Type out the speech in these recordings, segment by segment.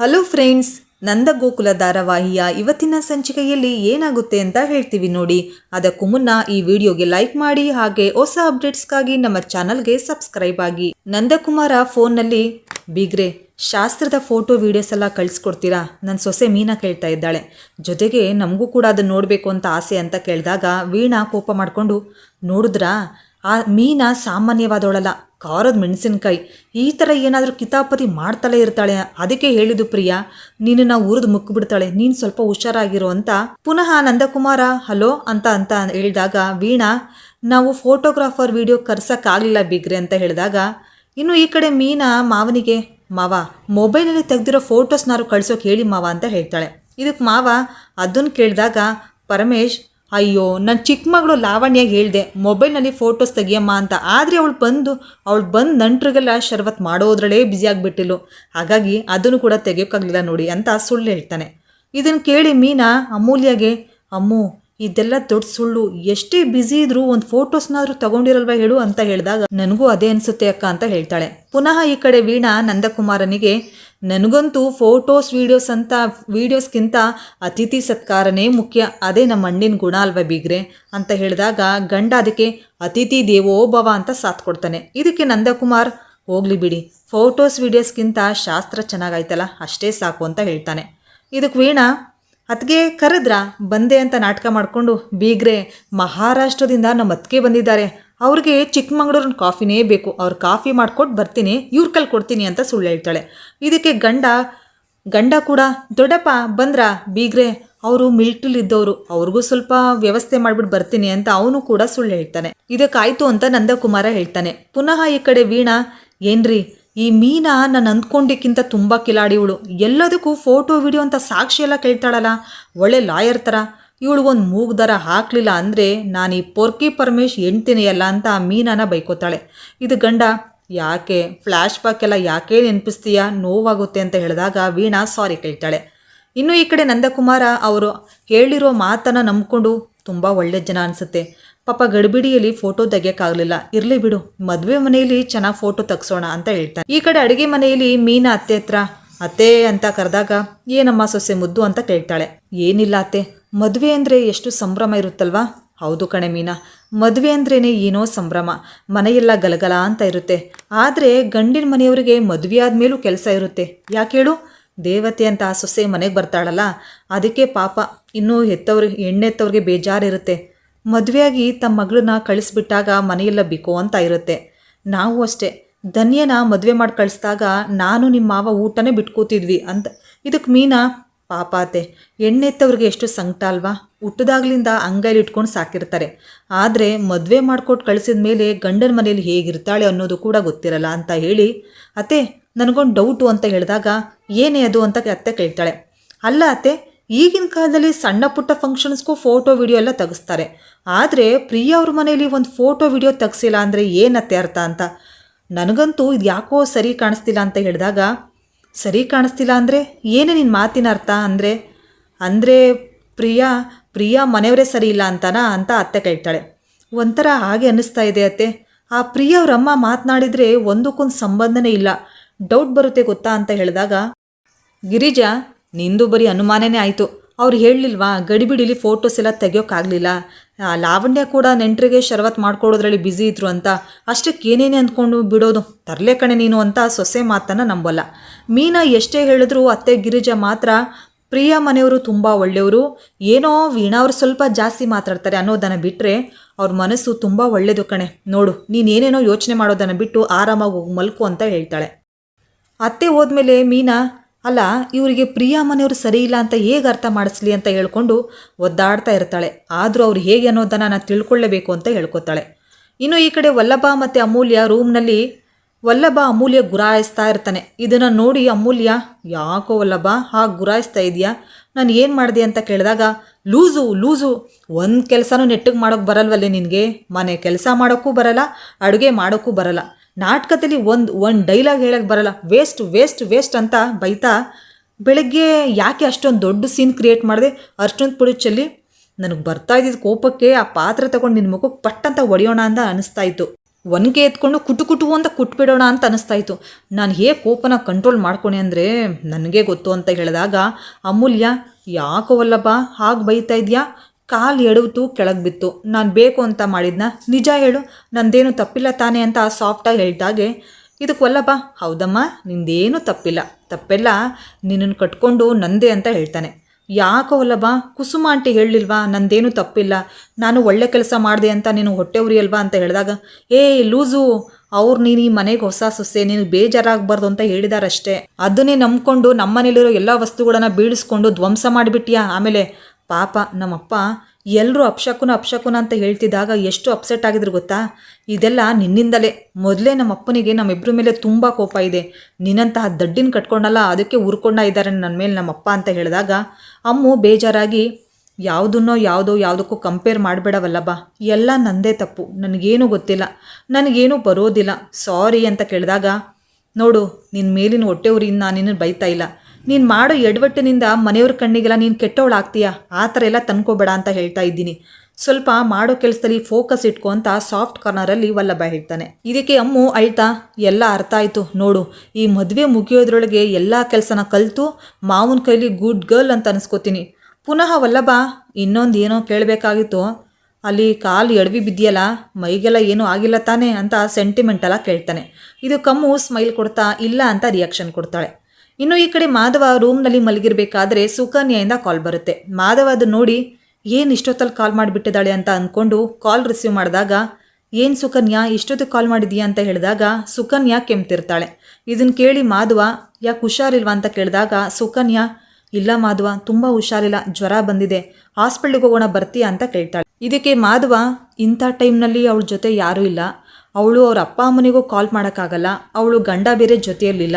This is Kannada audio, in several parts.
ಹಲೋ ಫ್ರೆಂಡ್ಸ್ ನಂದ ಗೋಕುಲ ಧಾರಾವಾಹಿಯ ಇವತ್ತಿನ ಸಂಚಿಕೆಯಲ್ಲಿ ಏನಾಗುತ್ತೆ ಅಂತ ಹೇಳ್ತೀವಿ ನೋಡಿ. ಅದಕ್ಕೂ ಮುನ್ನ ಈ ವಿಡಿಯೋಗೆ ಲೈಕ್ ಮಾಡಿ ಹಾಗೆ ಹೊಸ ಅಪ್ಡೇಟ್ಸ್ಗಾಗಿ ನಮ್ಮ ಚಾನಲ್ಗೆ ಸಬ್ಸ್ಕ್ರೈಬ್ ಆಗಿ. ನಂದಕುಮಾರ ಫೋನ್ನಲ್ಲಿ, ಬೀಗ್ರೆ, ಶಾಸ್ತ್ರದ ಫೋಟೋ ವೀಡಿಯೋಸ್ ಎಲ್ಲ ಕಳಿಸ್ಕೊಡ್ತೀರಾ? ನನ್ನ ಸೊಸೆ ಮೀನಾ ಕೇಳ್ತಾ ಇದ್ದಾಳೆ. ಜೊತೆಗೆ ನಮಗೂ ಕೂಡ ಅದನ್ನು ನೋಡಬೇಕು ಅಂತ ಆಸೆ ಅಂತ ಕೇಳಿದಾಗ ವೀಣಾ ಕೋಪ ಮಾಡಿಕೊಂಡು, ನೋಡಿದ್ರಾ? ಆ ಮೀನಾ ಸಾಮಾನ್ಯವಾದವಳಲ್ಲ. ಖಾರದ ಮೆಣಸಿನಕಾಯಿ, ಈ ಥರ ಏನಾದರೂ ಕಿತಾಪತಿ ಮಾಡ್ತಲೇ ಇರ್ತಾಳೆ. ಅದಕ್ಕೆ ಹೇಳಿದ್ದು ಪ್ರಿಯಾ ನಾವು ಉರಿದು ಮುಕ್ಕಿಬಿಡ್ತಾಳೆ ನೀನು ಸ್ವಲ್ಪ ಹುಷಾರಾಗಿರು ಅಂತ. ಪುನಃ ನಂದಕುಮಾರ, ಹಲೋ ಅಂತ ಅಂತ ಹೇಳಿದಾಗ, ವೀಣಾ, ನಾವು ಫೋಟೋಗ್ರಾಫರ್ ವಿಡಿಯೋ ಕರ್ಸೋಕ್ಕಾಗಲಿಲ್ಲ ಬಿಗ್ರೆ ಅಂತ ಹೇಳಿದಾಗ, ಇನ್ನು ಈ ಕಡೆ ಮೀನಾ, ಮಾವನಿಗೆ? ಮಾವ, ಮೊಬೈಲಲ್ಲಿ ತೆಗೆದಿರೋ ಫೋಟೋಸ್ನಾರು ಕಳ್ಸೋಕೆ ಹೇಳಿ ಮಾವ ಅಂತ ಹೇಳ್ತಾಳೆ. ಇದಕ್ಕೆ ಮಾವ ಅದನ್ನು ಕೇಳಿದಾಗ, ಪರಮೇಶ್ ಅಯ್ಯೋ ನನ್ನ ಚಿಕ್ಕ ಮಗಳು ಲಾವಣ್ಯಾಗ ಹೇಳಿದೆ, ಮೊಬೈಲ್ನಲ್ಲಿ ಫೋಟೋಸ್ ತೆಗಿಯಮ್ಮ ಅಂತ. ಆದರೆ ಅವಳು ಬಂದು ಅವಳು ಬಂದು ನಂಟ್ರಿಗೆಲ್ಲ ಶರ್ಬತ್ ಮಾಡೋದ್ರಲ್ಲೇ ಬ್ಯುಸಿ ಹಾಗಾಗಿ ಅದನ್ನು ಕೂಡ ತೆಗಿಯೋಕ್ಕಾಗಲಿಲ್ಲ ನೋಡಿ ಅಂತ ಸುಳ್ಳು ಹೇಳ್ತಾನೆ. ಇದನ್ನು ಕೇಳಿ ಮೀನಾ ಅಮೂಲ್ಯಗೆ, ಅಮ್ಮು, ಇದೆಲ್ಲ ದೊಡ್ಡ ಸುಳ್ಳು. ಎಷ್ಟೇ ಬ್ಯುಸಿ ಇದ್ರೂ ಒಂದು ಫೋಟೋಸ್ನಾದ್ರೂ ತಗೊಂಡಿರಲ್ವಾ ಹೇಳು ಅಂತ ಹೇಳಿದಾಗ, ನನಗೂ ಅದೇ ಅನಿಸುತ್ತೆ ಅಕ್ಕ ಅಂತ ಹೇಳ್ತಾಳೆ. ಪುನಃ ಈ ಕಡೆ ವೀಣಾ ನಂದಕುಮಾರನಿಗೆ ನನಗಂತೂ ಫೋಟೋಸ್, ವೀಡಿಯೋಸ್ ಅಂತ, ವೀಡಿಯೋಸ್ಗಿಂತ ಅತಿಥಿ ಸತ್ಕಾರನೇ ಮುಖ್ಯ. ಅದೇ ನಮ್ಮ ಅಣ್ಣಿನ ಗುಣ ಅಲ್ವಾ ಬೀಗ್ರೆ? ಅಂತ ಹೇಳಿದಾಗ ಗಂಡ ಅದಕ್ಕೆ ಅತಿಥಿ ದೇವೋ ಭವ ಅಂತ ಸಾಥ್ ಕೊಡ್ತಾನೆ. ಇದಕ್ಕೆ ನಂದಕುಮಾರ್, ಹೋಗ್ಲಿ ಬಿಡಿ. ಫೋಟೋಸ್, ವೀಡಿಯೋಸ್ಗಿಂತ ಶಾಸ್ತ್ರ ಚೆನ್ನಾಗಾಯ್ತಲ್ಲ, ಅಷ್ಟೇ ಸಾಕು ಅಂತ ಹೇಳ್ತಾನೆ. ಇದಕ್ಕೆ ವೀಣಾ ಅತ್ಗೆ ಕರೆದ್ರಾ? ಬಂದೆ ಅಂತ ನಾಟಕ ಮಾಡಿಕೊಂಡು ಬೀಗ್ರೆ ಮಹಾರಾಷ್ಟ್ರದಿಂದ ನಮ್ಮ ಅತ್ತಿಗೆ ಬಂದಿದ್ದಾರೆ. ಅವ್ರಿಗೆ ಚಿಕ್ಕಮಂಗ್ಳೂರಿನ ಕಾಫಿನೇ ಬೇಕು. ಅವ್ರು ಕಾಫಿ ಮಾಡ್ಕೊಟ್ಟು ಬರ್ತೀನಿ, ಇವ್ರ ಕಲ್ ಕೊಡ್ತೀನಿ ಅಂತ ಸುಳ್ಳು ಹೇಳ್ತಾಳೆ. ಇದಕ್ಕೆ ಗಂಡ ಗಂಡ ಕೂಡ, ದೊಡ್ಡಪ್ಪ ಬಂದ್ರ, ಬೀಗ್ರೆ, ಅವರು ಮಿಲ್ಟ್ರಿಲಿದ್ದವರು ಅವ್ರಿಗೂ ಸ್ವಲ್ಪ ವ್ಯವಸ್ಥೆ ಮಾಡಿಬಿಟ್ಟು ಬರ್ತೀನಿ ಅಂತ ಅವನು ಕೂಡ ಸುಳ್ಳು ಹೇಳ್ತಾನೆ. ಇದಕ್ಕಾಯ್ತು ಅಂತ ನಂದಕುಮಾರ ಹೇಳ್ತಾನೆ. ಪುನಃ ಈ ಕಡೆ ವೀಣಾ, ಏನ್ರಿ, ಈ ಮೀನಾ ನಾನು ಅಂದ್ಕೊಂಡಿಕ್ಕಿಂತ ತುಂಬ ಕಿಲಾಡಿವಳು ಎಲ್ಲದಕ್ಕೂ ಫೋಟೋ, ವಿಡಿಯೋ ಅಂತ ಸಾಕ್ಷಿ ಎಲ್ಲ ಕೇಳ್ತಾಳಲ್ಲ. ಒಳ್ಳೆ ಲಾಯರ್ ಥರ ಇವಳು ಒಂದು ಮೂಗ್ ದರ ಹಾಕಲಿಲ್ಲ ಅಂದರೆ ನಾನು ಈ ಪೊರ್ಕಿ ಪರಮೇಶ್ ಹೆಣ್ತೀನಿಯಲ್ಲ ಅಂತ ಆ ಮೀನಾನ ಬೈಕೋತಾಳೆ. ಇದು ಗಂಡ, ಯಾಕೆ? ಫ್ಲ್ಯಾಶ್ ಬ್ಯಾಕ್ ಎಲ್ಲ ಯಾಕೆ ನೆನಪಿಸ್ತೀಯಾ? ನೋವಾಗುತ್ತೆ ಅಂತ ಹೇಳಿದಾಗ ವೀಣಾ ಸಾರಿ ಕೇಳ್ತಾಳೆ. ಇನ್ನು ಈ ಕಡೆ ನಂದಕುಮಾರ ಅವರು ಹೇಳಿರೋ ಮಾತನ್ನು ನಂಬಿಕೊಂಡು ತುಂಬ ಒಳ್ಳೆ ಜನ ಅನಿಸುತ್ತೆ. ಪಾಪ ಗಡಿಬಿಡಿಯಲ್ಲಿ ಫೋಟೋ ತೆಗಿಯೋಕ್ಕಾಗಲಿಲ್ಲ. ಇರಲಿ ಬಿಡು, ಮದುವೆ ಮನೆಯಲ್ಲಿ ಚೆನ್ನಾಗಿ ಫೋಟೋ ತೆಗ್ಸೋಣ ಅಂತ ಹೇಳ್ತಾರೆ. ಈ ಕಡೆ ಅಡುಗೆ ಮನೆಯಲ್ಲಿ ಮೀನಾ ಅತ್ತೆ ಹತ್ರ, ಅತ್ತೆ ಅಂತ ಕರೆದಾಗ, ಏನಮ್ಮ ಸೊಸೆ ಮುದ್ದು ಅಂತ ಕೇಳ್ತಾಳೆ. ಏನಿಲ್ಲ ಅತ್ತೆ ಮದುವೆ ಅಂದರೆ ಎಷ್ಟು ಸಂಭ್ರಮ ಇರುತ್ತಲ್ವಾ? ಹೌದು ಕಣೆ ಮೀನಾ. ಮದುವೆ ಅಂದ್ರೇ ಏನೋ ಸಂಭ್ರಮ. ಮನೆಯೆಲ್ಲ ಗಲಗಲ ಅಂತ ಇರುತ್ತೆ. ಆದರೆ ಗಂಡಿನ ಮನೆಯವರಿಗೆ ಮದುವೆ ಆದಮೇಲೂ ಕೆಲಸ ಇರುತ್ತೆ. ಯಾಕೆ ಹೇಳು? ದೇವತೆ ಅಂತ ಆ ಸೊಸೆ ಮನೆಗೆ ಬರ್ತಾಳಲ್ಲ, ಅದಕ್ಕೆ ಪಾಪ ಇನ್ನೂ ಹೆತ್ತವ್ರಿಗೆ ಹೆಣ್ಣೆತ್ತವ್ರಿಗೆ ಬೇಜಾರಿರುತ್ತೆ. ಮದುವೆಯಾಗಿ ತಮ್ಮ ಮಗಳನ್ನ ಕಳಿಸ್ಬಿಟ್ಟಾಗ ಮನೆಯೆಲ್ಲ ಬಿಕೋ ಅಂತ ಇರುತ್ತೆ. ನಾವು ಅಷ್ಟೇ. ಧನ್ಯನ ಮದುವೆ ಮಾಡಿ ಕಳಿಸ್ದಾಗ ನಾನು ನಿಮ್ಮ ಮಾವ ಊಟನೇ ಬಿಟ್ಕೋತಿದ್ವಿ ಅಂತ. ಇದಕ್ಕೆ ಮೀನಾ ಪಾಪಾತೆ ಎಣ್ಣೆತ್ತವ್ರಿಗೆ ಎಷ್ಟು ಸಂಕಟ ಅಲ್ವಾ? ಹುಟ್ಟದಾಗ್ಲಿಂದ ಅಂಗೈಲಿ ಇಟ್ಕೊಂಡು ಸಾಕಿರ್ತಾರೆ. ಆದರೆ ಮದುವೆ ಮಾಡ್ಕೊಟ್ಟು ಕಳಿಸಿದ ಮೇಲೆ ಗಂಡನ ಮನೇಲಿ ಹೇಗಿರ್ತಾಳೆ ಅನ್ನೋದು ಕೂಡ ಗೊತ್ತಿರಲ್ಲ ಅಂತ ಹೇಳಿ, ಅತ್ತೆ, ನನಗೊಂದು ಡೌಟು ಅಂತ ಹೇಳಿದಾಗ ಏನೇ ಅದು ಅಂತ ಅತ್ತೆ ಕೇಳ್ತಾಳೆ. ಅಲ್ಲ ಅತ್ತೆ, ಈಗಿನ ಕಾಲದಲ್ಲಿ ಸಣ್ಣ ಪುಟ್ಟ ಫಂಕ್ಷನ್ಸ್ಗೂ ಫೋಟೋ ವಿಡಿಯೋ ಎಲ್ಲ ತೆಗೆಸ್ತಾರೆ. ಆದರೆ ಪ್ರಿಯ ಅವ್ರ ಮನೇಲಿ ಒಂದು ಫೋಟೋ ವಿಡಿಯೋ ತೆಗ್ಸಿಲ್ಲ ಅಂದರೆ ಏನತ್ತೆ ಅರ್ಥ ಅಂತ? ನನಗಂತೂ ಇದು ಯಾಕೋ ಸರಿ ಕಾಣಿಸ್ತಿಲ್ಲ ಅಂತ ಹೇಳಿದಾಗ ಸರಿ ಕಾಣಿಸ್ತಿಲ್ಲ ಅಂದರೆ? ಏನೇ ನಿನ್ನ ಮಾತಿನ ಅರ್ಥ ಅಂದರೆ? ಅಂದರೆ ಪ್ರಿಯಾ ಪ್ರಿಯಾ ಮನೆಯವರೇ ಸರಿ ಇಲ್ಲ ಅಂತನಾ ಅಂತ ಅತ್ತೆ ಕೇಳ್ತಾಳೆ ಒಂಥರ ಹಾಗೆ ಅನ್ನಿಸ್ತಾ ಇದೆ ಅತ್ತೆ. ಆ ಪ್ರಿಯ ಅವರಮ್ಮ ಮಾತನಾಡಿದರೆ ಒಂದಕ್ಕೊಂದು ಸಂಬಂಧನೇ ಇಲ್ಲ. ಡೌಟ್ ಬರುತ್ತೆ ಗೊತ್ತಾ ಅಂತ ಹೇಳಿದಾಗ, ಗಿರಿಜಾ, ನಿಂದು ಬರೀ ಅನುಮಾನನೇ ಆಯಿತು. ಅವ್ರು ಹೇಳಲಿಲ್ವಾ, ಗಡಿಬಿಡಿಲಿ ಫೋಟೋಸ್ ಎಲ್ಲ ತೆಗಿಯೋಕ್ಕಾಗಲಿಲ್ಲ ಲಾವಣ್ಯ ಕೂಡ ನೆಂಟರಿಗೆ ಶರವತ್ ಮಾಡ್ಕೊಡೋದ್ರಲ್ಲಿ ಬ್ಯುಸಿ ಇದ್ರು ಅಂತ ಅಷ್ಟಕ್ಕೆ ಏನೇನೆ ಅಂದ್ಕೊಂಡು ಬಿಡೋದು, ತರಲೆ ಕಣೆ ನೀನು ಅಂತ ಸೊಸೆ ಮಾತನ್ನು ನಂಬಲ್ಲ. ಮೀನಾ ಎಷ್ಟೇ ಹೇಳಿದ್ರು ಅತ್ತೆ ಗಿರಿಜಾ ಮಾತ್ರ, ಪ್ರಿಯ ಮನೆಯವರು ತುಂಬ ಒಳ್ಳೆಯವರು, ಏನೋ ವೀಣಾ ಅವರು ಸ್ವಲ್ಪ ಜಾಸ್ತಿ ಮಾತಾಡ್ತಾರೆ ಅನ್ನೋದನ್ನು ಬಿಟ್ಟರೆ ಅವ್ರ ಮನಸ್ಸು ತುಂಬ ಒಳ್ಳೆಯದು ಕಣೆ. ನೋಡು, ನೀನೇನೇನೋ ಯೋಚನೆ ಮಾಡೋದನ್ನು ಬಿಟ್ಟು ಆರಾಮಾಗಿ ಹೋಗಿ ಮಲ್ಕು ಅಂತ ಹೇಳ್ತಾಳೆ. ಅತ್ತೆ ಹೋದ್ಮೇಲೆ ಮೀನಾ ಅಲ್ಲ, ಇವರಿಗೆ ಪ್ರಿಯಾ ಮನೆಯವರು ಸರಿ ಇಲ್ಲ ಅಂತ ಹೇಗೆ ಅರ್ಥ ಮಾಡಿಸ್ಲಿ ಅಂತ ಹೇಳ್ಕೊಂಡು ಒದ್ದಾಡ್ತಾ ಇರ್ತಾಳೆ. ಆದರೂ ಅವ್ರು ಹೇಗೆ ಅನ್ನೋದನ್ನು ನಾನು ತಿಳ್ಕೊಳ್ಳೇಬೇಕು ಅಂತ ಹೇಳ್ಕೊತಾಳೆ. ಇನ್ನು ಈ ಕಡೆ ವಲ್ಲಭ ಮತ್ತು ಅಮೂಲ್ಯ ರೂಮ್ನಲ್ಲಿ ವಲ್ಲಭ ಅಮೂಲ್ಯ ಗುರಾಯಿಸ್ತಾ ಇರ್ತಾನೆ. ಇದನ್ನು ನೋಡಿ ಅಮೂಲ್ಯ, ಯಾಕೋ ವಲ್ಲಭ, ಹಾಗೆ ಗುರಾಯಿಸ್ತಾ ಇದೆಯಾ? ನಾನು ಏನು ಮಾಡಿದೆ ಅಂತ ಕೇಳಿದಾಗ, ಲೂಸು ಲೂಸು, ಒಂದು ಕೆಲಸನೂ ನೆಟ್ಟಿಗೆ ಮಾಡೋಕ್ಕೆ ಬರಲ್ವಲ್ಲೇ ನಿನಗೆ? ಮನೆ ಕೆಲಸ ಮಾಡೋಕ್ಕೂ ಬರಲ್ಲ, ಅಡುಗೆ ಮಾಡೋಕ್ಕೂ ಬರಲ್ಲ. ನಾಟಕದಲ್ಲಿ ಒಂದು ಒಂದು ಡೈಲಾಗ್ ಹೇಳಕ್ಕೆ ಬರಲ್ಲ. ವೇಸ್ಟ್ ವೇಸ್ಟ್ ವೇಸ್ಟ್ ಅಂತ ಬೈತಾ ಬೆಳಗ್ಗೆ ಯಾಕೆ ಅಷ್ಟೊಂದು ದೊಡ್ಡ ಸೀನ್ ಕ್ರಿಯೇಟ್ ಮಾಡಿದೆ? ಅಷ್ಟೊಂದು ಪುಡಿ ಚೆಲ್ಲಿ ನನಗೆ ಬರ್ತಾ ಇದ್ದಿದ್ದ ಕೋಪಕ್ಕೆ ಆ ಪಾತ್ರ ತಗೊಂಡು ನಿನ್ನ ಮುಖಕ್ಕೆ ಪಟ್ಟಂತ ಹೊಡೆಯೋಣ ಅಂತ ಅನಿಸ್ತಾ ಇತ್ತು. ಒನಗೆ ಎತ್ಕೊಂಡು ಕುಟು ಕುಟು ಅಂತ ಕುಟ್ಬಿಡೋಣ ಅಂತ ಅನಿಸ್ತಾ ಇತ್ತು. ನಾನು ಹೇಗೆ ಕೋಪನ ಕಂಟ್ರೋಲ್ ಮಾಡ್ಕೊಣೆ ಅಂದರೆ ನನಗೆ ಗೊತ್ತು ಅಂತ ಹೇಳಿದಾಗ, ಅಮೂಲ್ಯ, ಯಾಕೋ ವಲ್ಲಭ, ಹಾಗೆ ಬೈತಾ ಇದೆಯಾ? ಕಾಲು ಎಡವಿತು ಕೆಳಗೆ ಬಿತ್ತು. ನಾನು ಬೇಕು ಅಂತ ಮಾಡಿದ್ನ. ನಿಜ ಹೇಳು, ನಂದೇನು ತಪ್ಪಿಲ್ಲ ತಾನೆ ಅಂತ ಸಾಫ್ಟಾಗಿ ಹೇಳ್ದಾಗೆ ಇದಕ್ಕೆ ವಲ್ಲಭ ಹೌದಮ್ಮ, ನಿಂದೇನು ತಪ್ಪಿಲ್ಲ. ತಪ್ಪೆಲ್ಲ ನಿನ್ನನ್ನು ಕಟ್ಕೊಂಡು ನಂದೇ ಅಂತ ಹೇಳ್ತಾನೆ. ಯಾಕೋ ವಲ್ಲಭ ಕುಸುಮ ಆಂಟಿ ಹೇಳಲಿಲ್ವಾ ನಂದೇನು ತಪ್ಪಿಲ್ಲ. ನಾನು ಒಳ್ಳೆ ಕೆಲಸ ಮಾಡಿದೆ ಅಂತ ನೀನು ಹೊಟ್ಟೆ ಉರಿಯಲ್ವಾ ಅಂತ ಹೇಳಿದಾಗ, ಏ, ಲೂಸು, ಅವ್ರು ನೀನು ಈ ಮನೆಗೆ ಹೊಸ ಸೊಸೆ, ನೀನು ಬೇಜಾರಾಗಬಾರ್ದು ಅಂತ ಹೇಳಿದಾರಷ್ಟೇ. ಅದನ್ನೇ ನಂಬ್ಕೊಂಡು ನಮ್ಮನೇಲಿರೋ ಎಲ್ಲ ವಸ್ತುಗಳನ್ನ ಬೀಳಿಸ್ಕೊಂಡು ಧ್ವಂಸ ಮಾಡಿಬಿಟ್ಟಿಯಾ ಆಮೇಲೆ ಪಾಪ, ನಮ್ಮಪ್ಪ ಎಲ್ಲರೂ ಅಪ್ಶಕುನ ಅಪ್ಶಕುನ ಅಂತ ಹೇಳ್ತಿದ್ದಾಗ ಎಷ್ಟು ಅಪ್ಸೆಟ್ ಆಗಿದ್ರು ಗೊತ್ತಾ? ಇದೆಲ್ಲ ನಿನ್ನಿಂದಲೇ. ಮೊದಲೇ ನಮ್ಮ ಅಪ್ಪನಿಗೆ ನಮ್ಮಿಬ್ಬರ ಮೇಲೆ ತುಂಬ ಕೋಪ ಇದೆ. ನಿನ್ನಂತಹ ದಡ್ಡಿನ ಕಟ್ಕೊಂಡಲ್ಲ, ಅದಕ್ಕೆ ಉರ್ಕೊಂಡ ಇದ್ದಾರೆ ನನ್ನ ಮೇಲೆ ನಮ್ಮಪ್ಪ ಅಂತ ಹೇಳಿದಾಗ ಅಮ್ಮು ಬೇಜಾರಾಗಿ, ಯಾವುದನ್ನೋ ಯಾವುದೋ ಯಾವುದಕ್ಕೂ ಕಂಪೇರ್ ಮಾಡಬೇಡವಲ್ಲಬ್ಬ ಎಲ್ಲ ನಂದೇ ತಪ್ಪು. ನನಗೇನು ಗೊತ್ತಿಲ್ಲ. ನನಗೇನು ಬರೋದಿಲ್ಲ. ಸಾರಿ ಅಂತ ಕೇಳಿದಾಗ, ನೋಡು ನಿನ್ನ ಮೇಲಿನ ಹೊಟ್ಟೆ ಊರಿಂದ ನಾನು ನಿನ್ನ ಬೈತಾ ಇಲ್ಲ. ನೀನು ಮಾಡೋ ಎಡವಟ್ಟಿನಿಂದ ಮನೆಯವ್ರ ಕಣ್ಣಿಗೆಲ್ಲ ನೀನು ಕೆಟ್ಟವಳಾಗ್ತೀಯಾ ಆ ಥರ ಎಲ್ಲ ತಂದ್ಕೋಬೇಡ ಅಂತ ಹೇಳ್ತಾ ಇದ್ದೀನಿ. ಸ್ವಲ್ಪ ಮಾಡೋ ಕೆಲಸದಲ್ಲಿ ಫೋಕಸ್ ಇಟ್ಕೊ ಅಂತ ಸಾಫ್ಟ್ ಕಾರ್ನರಲ್ಲಿ ವಲ್ಲಭ ಹೇಳ್ತಾನೆ. ಇದಕ್ಕೆ ಅಮ್ಮು, ಅಳ್ತಾ, ಎಲ್ಲ ಅರ್ಥ ಆಯಿತು. ನೋಡು, ಈ ಮದುವೆ ಮುಗಿಯೋದ್ರೊಳಗೆ ಎಲ್ಲ ಕೆಲಸನ ಕಲಿತು ಮಾವನ ಕೈಲಿ ಗುಡ್ ಗರ್ಲ್ ಅಂತ ಅನ್ಸ್ಕೋತೀನಿ. ಪುನಃ ವಲ್ಲಭ, ಇನ್ನೊಂದು ಏನೋ ಕೇಳಬೇಕಾಗಿತ್ತು. ಅಲ್ಲಿ ಕಾಲು ಎಡವಿ ಬಿದ್ದಿಯಲ್ಲ ಮೈಗೆಲ್ಲ ಏನೂ ಆಗಿಲ್ಲ ತಾನೇ ಅಂತ ಸೆಂಟಿಮೆಂಟಲ್ಲ ಕೇಳ್ತಾನೆ. ಇದು ಕಮ್ಮು ಸ್ಮೈಲ್ ಕೊಡ್ತಾ ಇಲ್ಲ ಅಂತ ರಿಯಾಕ್ಷನ್ ಕೊಡ್ತಾಳೆ. ಇನ್ನು ಈ ಕಡೆ ಮಾಧವ ರೂಮ್ನಲ್ಲಿ ಮಲಗಿರ್ಬೇಕಾದ್ರೆ ಸುಕನ್ಯೆಯಿಂದ ಕಾಲ್ ಬರುತ್ತೆ. ಮಾಧವ ಅದು ನೋಡಿ, ಏನು ಇಷ್ಟೊತ್ತಲ್ಲಿ ಕಾಲ್ ಮಾಡಿಬಿಟ್ಟಿದ್ದಾಳೆ? ಅಂತ ಅಂದ್ಕೊಂಡು ಕಾಲ್ ರಿಸೀವ್ ಮಾಡಿದಾಗ, ಏನು ಸುಕನ್ಯಾ ಇಷ್ಟೊತ್ತಿಗೆ ಕಾಲ್ ಮಾಡಿದೀಯಾ? ಅಂತ ಹೇಳಿದಾಗ ಸುಕನ್ಯಾ ಕೆಮ್ತಿರ್ತಾಳೆ. ಇದನ್ನು ಕೇಳಿ ಮಾಧವ, ಯಾಕೆ ಹುಷಾರಿಲ್ವಾ? ಅಂತ ಕೇಳಿದಾಗ ಸುಕನ್ಯಾ ಇಲ್ಲ ಮಾಧವ, ತುಂಬ ಹುಷಾರಿಲ್ಲ, ಜ್ವರ ಬಂದಿದೆ, ಹಾಸ್ಪಿಟ್ಲಿಗೆ ಹೋಗೋಣ ಬರ್ತೀಯಾ? ಅಂತ ಕೇಳ್ತಾಳೆ. ಇದಕ್ಕೆ ಮಾಧವ, ಇಂಥ ಟೈಮ್ನಲ್ಲಿ ಅವಳ ಜೊತೆ ಯಾರೂ ಇಲ್ಲ. ಅವಳು ಅವ್ರ ಅಪ್ಪ ಅಮ್ಮನಿಗೂ ಕಾಲ್ ಮಾಡೋಕ್ಕಾಗಲ್ಲ. ಅವಳು ಗಂಡ ಬೇರೆ ಜೊತೆಯಲ್ಲಿಲ್ಲ.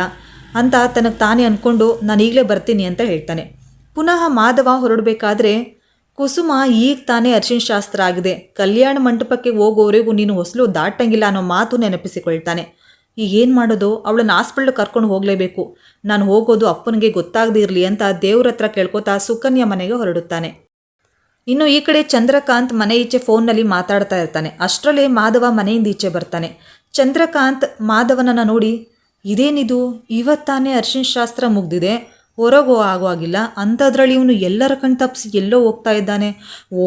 ಅಂತ ತನಗೆ ತಾನೇ ಅಂದ್ಕೊಂಡು ನಾನು ಈಗಲೇ ಬರ್ತೀನಿ ಅಂತ ಹೇಳ್ತಾನೆ. ಪುನಃ ಮಾಧವ ಹೊರಡಬೇಕಾದ್ರೆ, ಕುಸುಮ ಈಗ ತಾನೇ ಅರ್ಶಿನ ಶಾಸ್ತ್ರ ಆಗಿದೆ. ಕಲ್ಯಾಣ ಮಂಟಪಕ್ಕೆ ಹೋಗೋವರೆಗೂ ನೀನು ಹೊಸಲು ದಾಟಂಗಿಲ್ಲ ಅನ್ನೋ ಮಾತು ನೆನಪಿಸಿಕೊಳ್ತಾನೆ. ಈಗ ಏನು ಮಾಡೋದು? ಅವಳನ್ನು ಹಾಸ್ಪಿಟ್ಲ್ ಕರ್ಕೊಂಡು ಹೋಗಲೇಬೇಕು. ನಾನು ಹೋಗೋದು ಅಪ್ಪನಿಗೆ ಗೊತ್ತಾಗದೇ ಇರಲಿ ಅಂತ ದೇವ್ರ ಹತ್ರ ಕೇಳ್ಕೊತಾ ಸುಕನ್ಯಾ ಮನೆಗೆ ಹೊರಡುತ್ತಾನೆ. ಇನ್ನು ಈ ಕಡೆ ಚಂದ್ರಕಾಂತ್ ಮನೆ ಈಚೆ ಫೋನ್ನಲ್ಲಿ ಮಾತಾಡ್ತಾ ಇರ್ತಾನೆ. ಅಷ್ಟರಲ್ಲೇ ಮಾಧವ ಮನೆಯಿಂದ ಈಚೆ ಬರ್ತಾನೆ. ಚಂದ್ರಕಾಂತ್ ಮಾಧವನನ್ನು ನೋಡಿ ಇದೇನಿದು? ಇವತ್ತಾನೇ ಅರ್ಶಿನ ಶಾಸ್ತ್ರ ಮುಗ್ದಿದೆ. ಹೊರಗೋ ಆಗೋ ಆಗಿಲ್ಲ ಅಂಥದ್ರಲ್ಲಿ ಇವನು ಎಲ್ಲರ ಕಣ್ ತಪ್ಪಿಸಿ ಎಲ್ಲೋ ಹೋಗ್ತಾ ಇದ್ದಾನೆ. ಓ,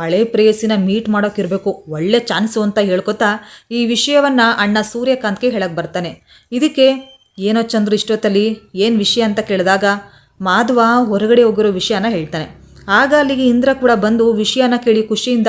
ಹಳೆ ಪ್ರೇಯಸಿನ ಮೀಟ್ ಮಾಡೋಕ್ಕಿರಬೇಕು ಒಳ್ಳೆ ಚಾನ್ಸು ಅಂತ ಹೇಳ್ಕೊತಾ ಈ ವಿಷಯವನ್ನು ಅಣ್ಣ ಸೂರ್ಯಕಾಂತ್ಗೆ ಹೇಳಕ್ಕೆ ಬರ್ತಾನೆ. ಇದಕ್ಕೆ, ಏನೋ ಚಂದ್ರು ಇಷ್ಟೊತ್ತಲ್ಲಿ? ಏನು ವಿಷಯ ಅಂತ ಕೇಳಿದಾಗ? ಮಾಧವ ಹೊರಗಡೆ ಹೋಗಿರೋ ವಿಷಯನ ಹೇಳ್ತಾನೆ. ಆಗ ಅಲ್ಲಿಗೆ ಇಂದ್ರ ಕೂಡ ಬಂದು ವಿಷಯನ ಕೇಳಿ ಖುಷಿಯಿಂದ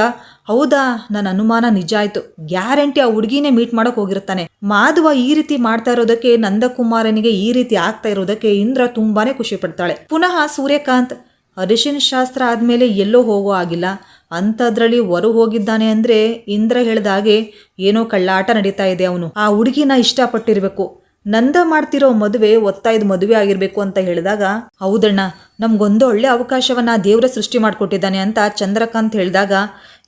ಹೌದಾ? ನನ್ನ ಅನುಮಾನ ನಿಜ ಆಯ್ತು. ಗ್ಯಾರಂಟಿ ಆ ಹುಡುಗಿನೇ ಮೀಟ್ ಮಾಡೋಕೆ ಹೋಗಿರ್ತಾನೆ. ಮಾಧವ ಈ ರೀತಿ ಮಾಡ್ತಾ ಇರೋದಕ್ಕೆ, ನಂದಕುಮಾರನಿಗೆ ಈ ರೀತಿ ಆಗ್ತಾ ಇರೋದಕ್ಕೆ ಇಂದ್ರ ತುಂಬಾನೇ ಖುಷಿ ಪಡ್ತಾಳೆ. ಪುನಃ ಸೂರ್ಯಕಾಂತ್, ಅರಿಶಿನ ಶಾಸ್ತ್ರ ಆದ್ಮೇಲೆ ಎಲ್ಲೋ ಹೋಗೋ ಆಗಿಲ್ಲ ಅಂಥದ್ರಲ್ಲಿ ಹೊರ ಹೋಗಿದ್ದಾನೆ ಅಂದ್ರೆ ಇಂದ್ರ ಹೇಳ್ದಾಗೆ ಏನೋ ಕಳ್ಳಾಟ ನಡೀತಾ ಇದೆ ಅವನು. ಆ ಹುಡುಗಿನ ಇಷ್ಟಪಟ್ಟಿರ್ಬೇಕು. ನಂದ ಮಾಡ್ತಿರೋ ಮದುವೆ ಒತ್ತಾಯದ ಮದುವೆ ಆಗಿರ್ಬೇಕು ಅಂತ ಹೇಳಿದಾಗ, ಹೌದಣ್ಣ, ನಮ್ಗೊಂದು ಒಳ್ಳೆ ಅವಕಾಶವನ್ನ ದೇವರ ಸೃಷ್ಟಿ ಮಾಡಿಕೊಟ್ಟಿದ್ದಾನೆ ಅಂತ ಚಂದ್ರಕಾಂತ್ ಹೇಳಿದಾಗ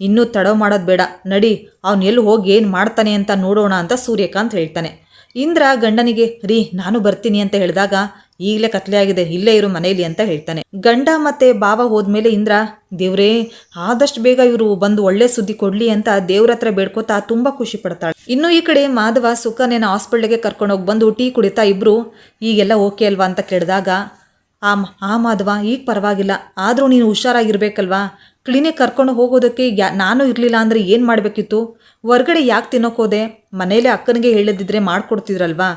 ಇನ್ನೂ ತಡ ಮಾಡೋದು ಬೇಡ. ನಡಿ, ಅವನು ಎಲ್ಲಿ ಹೋಗಿ ಏನು ಮಾಡ್ತಾನೆ ಅಂತ ನೋಡೋಣ ಅಂತ ಸೂರ್ಯಕಾಂತ್ ಹೇಳ್ತಾನೆ. ಇಂದ್ರ ಗಂಡನಿಗೆ, ರೀ, ನಾನು ಬರ್ತೀನಿ ಅಂತ ಹೇಳಿದಾಗ, ಈಗಲೇ ಕತ್ಲೆ ಆಗಿದೆ, ಇಲ್ಲೇ ಇರು ಮನೆಯಲ್ಲಿ ಅಂತ ಹೇಳ್ತಾನೆ. ಗಂಡ ಮತ್ತೆ ಬಾವ ಹೋದ್ಮೇಲೆ ಇಂದ್ರ, ದೇವ್ರೇ, ಆದಷ್ಟು ಬೇಗ ಇವರು ಬಂದು ಒಳ್ಳೆ ಸುದ್ದಿ ಕೊಡ್ಲಿ ಅಂತ ದೇವ್ರ ಹತ್ರ ಬೇಡ್ಕೋತಾ ತುಂಬಾ ಖುಷಿ ಪಡ್ತಾಳೆ. ಇನ್ನು ಈ ಕಡೆ ಮಾಧವ ಸುಖನೇನ ಹಾಸ್ಪಿಟ್ಲಿಗೆ ಕರ್ಕೊಂಡೋಗಿ ಬಂದು ಟೀ ಕುಡಿತಾ ಇಬ್ರು, ಈಗೆಲ್ಲ ಓಕೆ ಅಲ್ವಾ ಅಂತ ಕೇಳಿದಾಗ ಆ ಆ ಮಾಧವ, ಈಗ ಪರವಾಗಿಲ್ಲ. ಆದರೂ ನೀನು ಹುಷಾರಾಗಿರ್ಬೇಕಲ್ವಾ? ಕ್ಲಿನಿಕ್ ಕರ್ಕೊಂಡು ಹೋಗೋದಕ್ಕೆ ಯಾ, ನಾನು ಇರಲಿಲ್ಲ ಅಂದರೆ ಏನು ಮಾಡಬೇಕಿತ್ತು? ಹೊರ್ಗಡೆ ಯಾಕೆ ತಿನ್ನೋಕೋದೆ ಮನೆಯಲ್ಲೇ ಅಕ್ಕನಿಗೆ ಹೇಳಿದಿದ್ರೆ ಮಾಡಿಕೊಡ್ತಿದ್ರಲ್ವಾ?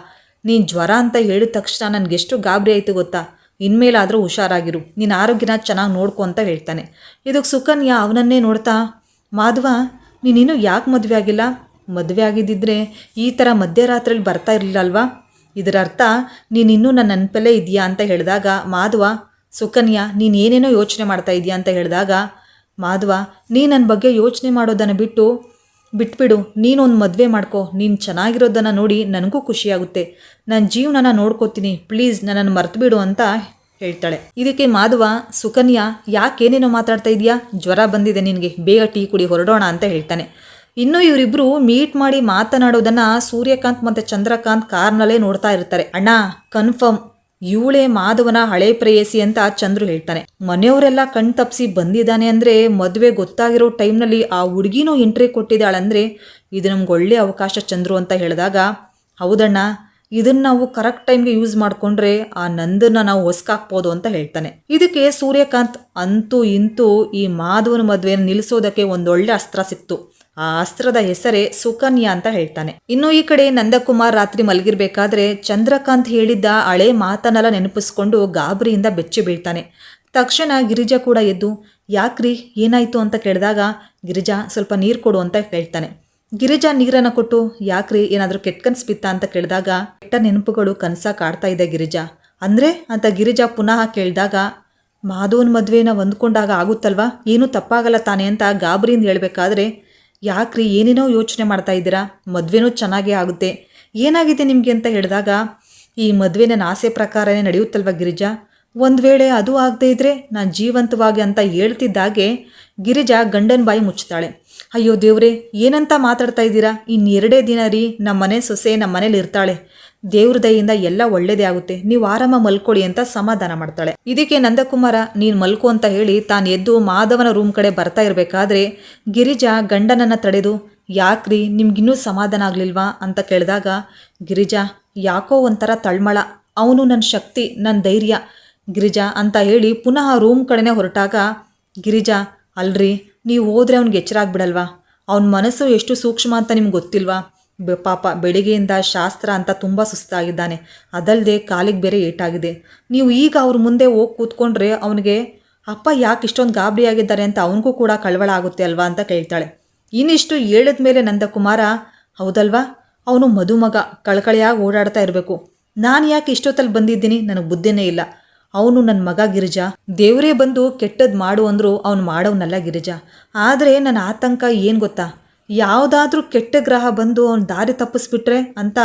ನೀನು ಜ್ವರ ಅಂತ ಹೇಳಿದ ತಕ್ಷಣ ನನಗೆಷ್ಟು ಗಾಬರಿ ಆಯಿತು ಗೊತ್ತಾ? ಇನ್ಮೇಲಾದರೂ ಹುಷಾರಾಗಿರು. ನಿನ್ನ ಆರೋಗ್ಯನ ಚೆನ್ನಾಗಿ ನೋಡ್ಕೊ ಅಂತ ಹೇಳ್ತಾನೆ. ಇದಕ್ಕೆ ಸುಕನ್ಯಾ ಅವನನ್ನೇ ನೋಡ್ತಾ, ಮಾಧವ ನೀನಿನ್ನೂ ಯಾಕೆ ಮದುವೆ ಆಗಿಲ್ಲ? ಮದುವೆ ಆಗಿದ್ದಿದ್ರೆ ಈ ಥರ ಮಧ್ಯರಾತ್ರಿಯಲ್ಲಿ ಬರ್ತಾ ಇರಲಿಲ್ಲ ಅಲ್ವಾ? ಇದರ ಅರ್ಥ ನೀನಿನ್ನೂ ನನ್ನ ನೆನಪಲ್ಲೇ ಇದೆಯಾ ಅಂತ ಹೇಳಿದಾಗ, ಮಾಧವ, ಸುಕನ್ಯಾ ನೀನು ಏನೇನೋ ಯೋಚನೆ ಮಾಡ್ತಾ ಇದೆಯಾ ಅಂತ ಹೇಳಿದಾಗ, ಮಾಧವ, ನೀ ನನ್ನ ಬಗ್ಗೆ ಯೋಚನೆ ಮಾಡೋದನ್ನು ಬಿಟ್ಟು, ಬಿಟ್ಬಿಡು, ನೀನೊಂದು ಮದುವೆ ಮಾಡ್ಕೋ, ನೀನು ಚೆನ್ನಾಗಿರೋದನ್ನು ನೋಡಿ ನನಗೂ ಖುಷಿಯಾಗುತ್ತೆ. ನನ್ನ ಜೀವನನ ನೋಡ್ಕೋತೀನಿ, ಪ್ಲೀಸ್ ನನ್ನನ್ನು ಮರ್ತುಬಿಡು ಅಂತ ಹೇಳ್ತಾಳೆ. ಇದಕ್ಕೆ ಮಾಧವ, ಸುಕನ್ಯಾ ಯಾಕೇನೇನೋ ಮಾತಾಡ್ತಾ ಇದೆಯಾ ಜ್ವರ ಬಂದಿದೆ ನಿನಗೆ, ಬೇಗ ಟೀ ಕುಡಿ, ಹೊರಡೋಣ ಅಂತ ಹೇಳ್ತಾನೆ. ಇನ್ನು ಇವರಿಬ್ರು ಮೀಟ್ ಮಾಡಿ ಮಾತನಾಡೋದನ್ನ ಸೂರ್ಯಕಾಂತ್ ಮತ್ತೆ ಚಂದ್ರಕಾಂತ್ ಕಾರ್ನಲ್ಲೇ ನೋಡ್ತಾ ಇರ್ತಾರೆ. ಅಣ್ಣ ಕನ್ಫರ್ಮ್ ಇವಳೇ ಮಾಧವನ ಹಳೆ ಪ್ರೇಯಸಿ ಅಂತ ಚಂದ್ರು ಹೇಳ್ತಾನೆ. ಮನೆಯವರೆಲ್ಲ ಕಣ್ ತಪ್ಸಿ ಬಂದಿದ್ದಾನೆ ಅಂದ್ರೆ ಮದುವೆ ಗೊತ್ತಾಗಿರೋ ಟೈಮ್ನಲ್ಲಿ ಆ ಹುಡುಗಿನೂ ಎಂಟ್ರಿ ಕೊಟ್ಟಿದ್ದಾಳಂದ್ರೆ ಇದು ನಮ್ಗೆ ಒಳ್ಳೆ ಅವಕಾಶ ಚಂದ್ರು ಅಂತ ಹೇಳಿದಾಗ, ಹೌದಣ್ಣ, ಇದನ್ನ ನಾವು ಕರೆಕ್ಟ್ ಟೈಮ್ಗೆ ಯೂಸ್ ಮಾಡ್ಕೊಂಡ್ರೆ ಆ ನಂದನ್ನ ನಾವು ಹೊಸ್ಕಾಕ್ಬೋದು ಅಂತ ಹೇಳ್ತಾನೆ. ಇದಕ್ಕೆ ಸೂರ್ಯಕಾಂತ್ ಅಂತೂ ಇಂತೂ ಈ ಮಾಧವನ ಮದುವೆಯನ್ನು ನಿಲ್ಲಿಸೋದಕ್ಕೆ ಒಂದೊಳ್ಳೆ ಅಸ್ತ್ರ ಸಿಕ್ತು. ಆ ಅಸ್ತ್ರದ ಹೆಸರೇ ಸುಕನ್ಯಾ ಅಂತ ಹೇಳ್ತಾನೆ. ಇನ್ನು ಈ ಕಡೆ ನಂದಕುಮಾರ್ ರಾತ್ರಿ ಮಲಗಿರ್ಬೇಕಾದ್ರೆ ಚಂದ್ರಕಾಂತ್ ಹೇಳಿದ್ದ ಹಳೆ ಮಾತನ್ನೆಲ್ಲ ನೆನಪಿಸ್ಕೊಂಡು ಗಾಬರಿಯಿಂದ ಬೆಚ್ಚಿ ಬೀಳ್ತಾನೆ. ತಕ್ಷಣ ಗಿರಿಜಾ ಕೂಡ ಎದ್ದು, ಯಾಕ್ರಿ, ಏನಾಯ್ತು ಅಂತ ಕೇಳಿದಾಗ ಗಿರಿಜಾ ಸ್ವಲ್ಪ ನೀರು ಕೊಡು ಅಂತ ಹೇಳ್ತಾನೆ. ಗಿರಿಜಾ ನೀರನ್ನು ಕೊಟ್ಟು, ಯಾಕ್ರಿ, ಏನಾದರೂ ಕೆಟ್ಟ ಕನ್ಸ್ ಬಿತ್ತ ಅಂತ ಕೇಳಿದಾಗ ಕೆಟ್ಟ ನೆನಪುಗಳು ಕನಸ ಕಾಡ್ತಾ ಇದೆ ಗಿರಿಜಾ. ಅಂದ್ರೆ? ಅಂತ ಗಿರಿಜಾ ಪುನಃ ಕೇಳಿದಾಗ ಮಾಧವನ ಮದುವೆನ ಹೊಂದ್ಕೊಂಡಾಗ ಆಗುತ್ತಲ್ವಾ? ಏನೂ ತಪ್ಪಾಗಲ್ಲ ತಾನೆ ಅಂತ ಗಾಬರಿಯಿಂದ ಹೇಳ್ಬೇಕಾದ್ರೆ ಯಾಕ್ರಿ ಏನೇನೋ ಯೋಚನೆ ಮಾಡ್ತಾ ಇದ್ದೀರಾ? ಮದುವೆನೂ ಚೆನ್ನಾಗೇ ಆಗುತ್ತೆ. ಏನಾಗಿದೆ ನಿಮಗೆ ಅಂತ ಹೇಳಿದಾಗ, ಈ ಮದುವೆ ನನ್ನ ಆಸೆ ಪ್ರಕಾರನೇ ನಡೆಯುತ್ತಲ್ವ ಗಿರಿಜಾ? ಒಂದು ವೇಳೆ ಅದು ಆಗದೇ ಇದ್ದರೆ ನಾನು ಜೀವಂತವಾಗಿ ಅಂತ ಹೇಳ್ತಿದ್ದಾಗೆ ಗಿರಿಜಾ ಗಂಡನ ಬಾಯಿ ಮುಚ್ಚುತ್ತಾಳೆ ಅಯ್ಯೋ ದೇವ್ರೆ, ಏನಂತ ಮಾತಾಡ್ತಾ ಇದ್ದೀರಾ? ಇನ್ನೆರಡೇ ದಿನ ರೀ ನಮ್ಮ ಮನೆ ಸೊಸೆ ನಮ್ಮ ಮನೇಲಿ ಇರ್ತಾಳೆ. ದೇವ್ರ ದಯಿಂದ ಎಲ್ಲ ಒಳ್ಳೇದೇ ಆಗುತ್ತೆ. ನೀವು ಆರಾಮ ಮಲ್ಕೊಳ್ಳಿ ಅಂತ ಸಮಾಧಾನ ಮಾಡ್ತಾಳೆ. ಇದಕ್ಕೆ ನಂದಕುಮಾರ, ನೀನ್ ಮಲ್ಕು ಅಂತ ಹೇಳಿ ತಾನು ಎದ್ದು ಮಾಧವನ ರೂಮ್ ಕಡೆ ಬರ್ತಾ ಇರಬೇಕಾದ್ರೆ ಗಿರಿಜಾ ಗಂಡನನ್ನ ತಡೆದು, ಯಾಕ್ರಿ, ನಿಮ್ಗಿನ್ನೂ ಸಮಾಧಾನ ಆಗ್ಲಿಲ್ವಾ? ಅಂತ ಕೇಳಿದಾಗ, ಗಿರಿಜಾ, ಯಾಕೋ ಒಂಥರ ತಳ್ಮಳ. ಅವನು ನನ್ನ ಶಕ್ತಿ ನನ್ನ ಧೈರ್ಯ. ಗಿರಿಜಾ ಅಂತ ಹೇಳಿ ಪುನಃ ರೂಮ್ ಕಡೆನೇ ಹೊರಟಾಗ, ಗಿರಿಜಾ, ಅಲ್ರಿ, ನೀವು ಹೋದ್ರೆ ಅವ್ನಿಗೆ ಎಚ್ಚರಾಗ್ಬಿಡಲ್ವಾ? ಅವನ ಮನಸ್ಸು ಎಷ್ಟು ಸೂಕ್ಷ್ಮ ಅಂತ ನಿಮ್ಗೆ ಗೊತ್ತಿಲ್ವಾ? ಪಾಪ ಬೆಳಿಗ್ಗೆಯಿಂದ ಶಾಸ್ತ್ರ ಅಂತ ತುಂಬ ಸುಸ್ತಾಗಿದ್ದಾನೆ. ಅದಲ್ಲದೆ ಕಾಲಿಗೆ ಬೇರೆ ಏಟಾಗಿದೆ. ನೀವು ಈಗ ಅವ್ರ ಮುಂದೆ ಹೋಗಿ ಕೂತ್ಕೊಂಡ್ರೆ ಅವನಿಗೆ, ಅಪ್ಪ, ಯಾಕೆ ಇಷ್ಟೊಂದು ಗಾಬರಿಯಾಗಿದ್ದಾರೆ ಅಂತ ಅವನಿಗೂ ಕೂಡ ಕಳವಳ ಆಗುತ್ತೆ ಅಲ್ವಾ? ಅಂತ ಕೇಳ್ತಾಳೆ. ಇನ್ನಿಷ್ಟು ಹೇಳಿದ ಮೇಲೆ ನಂದಕುಮಾರ, ಹೌದಲ್ವಾ? ಅವನು ಮದುಮಗ, ಕಳಕಳಿಯಾಗಿ ಓಡಾಡ್ತಾ ಇರಬೇಕು. ನಾನು ಯಾಕೆ ಇಷ್ಟೊತ್ತಲ್ಲಿ ಬಂದಿದ್ದೀನಿ? ನನಗೆ ಬುದ್ಧಿನೇ ಇಲ್ಲ. ಅವನು ನನ್ನ ಮಗ ಗಿರಿಜಾ. ದೇವರೇ ಬಂದು ಕೆಟ್ಟದ್ದು ಮಾಡು ಅಂದರೂ ಅವನು ಮಾಡೋವನ್ನಲ್ಲ ಗಿರಿಜಾ. ಆದರೆ ನನ್ನ ಆತಂಕ ಏನು ಗೊತ್ತಾ? ಯಾವುದಾದ್ರೂ ಕೆಟ್ಟ ಗ್ರಹ ಬಂದು ಅವನ ದಾರಿ ತಪ್ಪಿಸ್ಬಿಟ್ರೆ ಅಂತ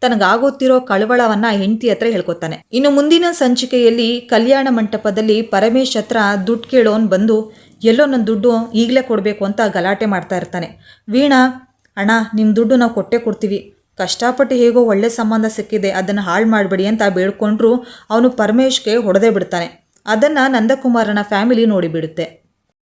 ತನಗಾಗೋತಿರೋ ಕಳವಳವನ್ನ ಹೆಂಡತಿ ಹತ್ರ ಹೇಳ್ಕೊತಾನೆ. ಇನ್ನು ಮುಂದಿನ ಸಂಚಿಕೆಯಲ್ಲಿ ಕಲ್ಯಾಣ ಮಂಟಪದಲ್ಲಿ ಪರಮೇಶ್ ಹತ್ರ ದುಡ್ಡು ಕೇಳೋನ್ ಬಂದು ಎಲ್ಲೋ ನನ್ನ ದುಡ್ಡು ಈಗಲೇ ಕೊಡಬೇಕು ಅಂತ ಗಲಾಟೆ ಮಾಡ್ತಾ ಇರ್ತಾನೆ. ವೀಣಾ, ಅಣ್ಣ ನಿಮ್ಮ ದುಡ್ಡು ನಾವು ಕೊಟ್ಟೆ ಕೊಡ್ತೀವಿ. ಕಷ್ಟಪಟ್ಟು ಹೇಗೋ ಒಳ್ಳೆ ಸಂಬಂಧ ಸಿಕ್ಕಿದೆ, ಅದನ್ನು ಹಾಳು ಮಾಡಬೇಡಿ ಅಂತ ಬೇಡ್ಕೊಂಡ್ರು ಅವನು ಪರಮೇಶ್ಗೆ ಹೊಡೆದೇ ಬಿಡ್ತಾನೆ. ಅದನ್ನು ನಂದಕುಮಾರನ ಫ್ಯಾಮಿಲಿ ನೋಡಿಬಿಡುತ್ತೆ.